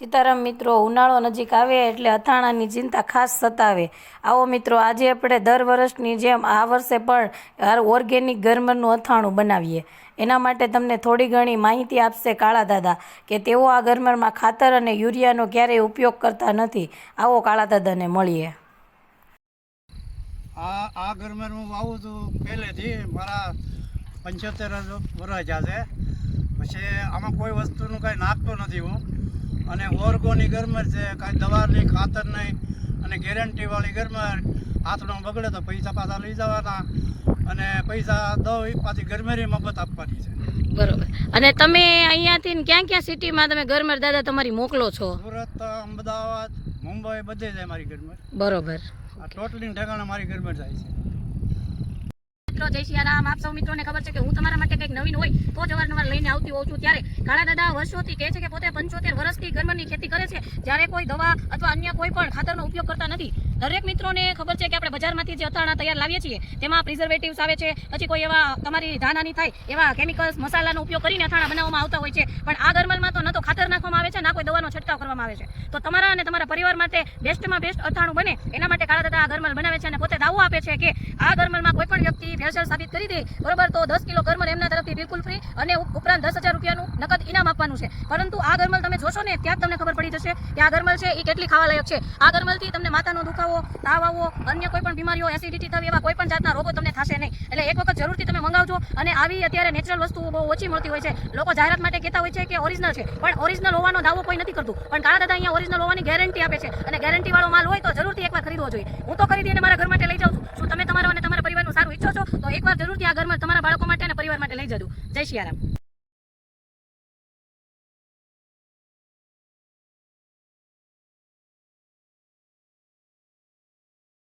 સીતારામ મિત્રો ઉનાળો નજીક આવે એટલે અથાણાની ચિંતા ખાસ સતાવે. આવો મિત્રો, આજે આપણે દર વર્ષની જેમ આ વર્ષે પણ ઓર્ગેનિક ગરમરનું અથાણું બનાવીએ. એના માટે તમને થોડી ઘણી માહિતી આપશે કાળા દાદા કે તેઓ આ ગરમરમાં ખાતર અને યુરિયાનો ક્યારેય ઉપયોગ કરતા નથી. આવો કાળા દાદાને મળીએ. આ આ ગરમર હું વાવું છું પહેલેથી મારા પંચોતેર વર્ષ જાશે. પછી આમાં કોઈ વસ્તુનું કાંઈ નાખતો નથી હું. અને ઓર્ગોની ગરમર છે કાંઈ દવાની ખાતર નહીં અને ગેરંટીવાળી ગરમર. હાથનો બગડે તો પૈસા પાછા લઈ જવાના અને પૈસા દઉં એ પાછી ગરમેરી મફત આપવાની છે. બરોબર. અને તમે અહીંયાથી ક્યાં ક્યાં સિટીમાં તમે ગરમર દાદા તમારી મોકલો છો? સુરત અમદાવાદ મુંબઈ બધે જાય મારી ગરમર. બરોબર. આ ટોટલી ઠેકાણે મારી ગરમર જાય છે. મિત્રો, જય સિયારામ આપ સૌ મિત્રોને ખબર છે કે હું તમારા માટે કંઈક નવીન હોય તો જ અવારનવાર લઈને આવતી હોઉં છું ત્યારે કાળા દાદા વર્ષોથી કહે છે કે પોતે પંચોતેર વર્ષથી ગરમરની ખેતી કરે છે. જ્યારે કોઈ દવા અથવા અન્ય કોઈ પણ ખાતરનો ઉપયોગ કરતા નથી. દરેક મિત્રોને ખબર છે કે આપણે બજારમાંથી જે અથાણા તૈયાર લાવીએ છીએ, તેમાં પ્રિઝર્વેટિવ્સ આવે છે, પછી કોઈ એવા તમારી ધાનાની થાય, એવા કેમિકલ્સ મસાલાનો ઉપયોગ કરીને અથાણા બનાવવામાં આવતા હોય છે. પણ આ ગરમલમાં તો ન તો ખાતર નાખવામાં આવે છે, ના કોઈ દવાનો છંટકાવ કરવામાં આવે છે. તો તમારા અને તમારા પરિવાર માટે બેસ્ટમાં બેસ્ટ અથાણું બને. એના માટે કાળા દાદા આ ગરમલ બનાવે છે અને પોતે દાવો આપે છે કે આ ગરમલમાં કોઈ પણ વ્યક્તિ ભેળસેળ સાબિત કરી દે, બરોબર? તો દસ કિલો ગરમલ એમના તરફથી બિલકુલ ફ્રી અને ઉપરાંત દસ હજાર રૂપિયાનું નકદ ઇનામ આપવાનું છે. પરંતુ આ ગરમલ તમે જોશો ને, ત્યાં તમને ખબર પડી જશે કે આ ગરમલ છે એ કેટલી ખાવાલાયક છે. આ ગરમલથી તમને માથાનો દુખાવો તાવ આવવો અન્ય કોઈ પણ બીમારીઓ એસિડિટી થવી, એવા કોઈ પણ જાતના રોગો તમને થશે નહીં. એટલે એક વખત જરૂરથી તમે મંગાવજો અને આવી અત્યારે નેચરલ વસ્તુઓ બહુ ઓછી મળતી હોય છે. લોકો જાહેરાત માટે કહેતા હોય છે કે ઓરિજિનલ છે, પણ ઓરિજિનલ હોવાનો દાવો કોઈ નથી કરતું. પણ કાળા દાદા અહીંયા ઓરિજિનલ હોવાની ગેરંટી આપે છે. અને ગેરંટી વાળો માલ હોય તો જરૂરથી એકવાર ખરીદવો જોઈએ. હું તો ખરીદીને મારા ઘર માટે લઈ જાઉં છું. શું તમે તમારા સારું ઈચ્છો છો તો એકવાર જરૂરથી આ ઘરમાં તમારા બાળકો માટે અને પરિવાર માટે લઈ જજો. જય સિયારામ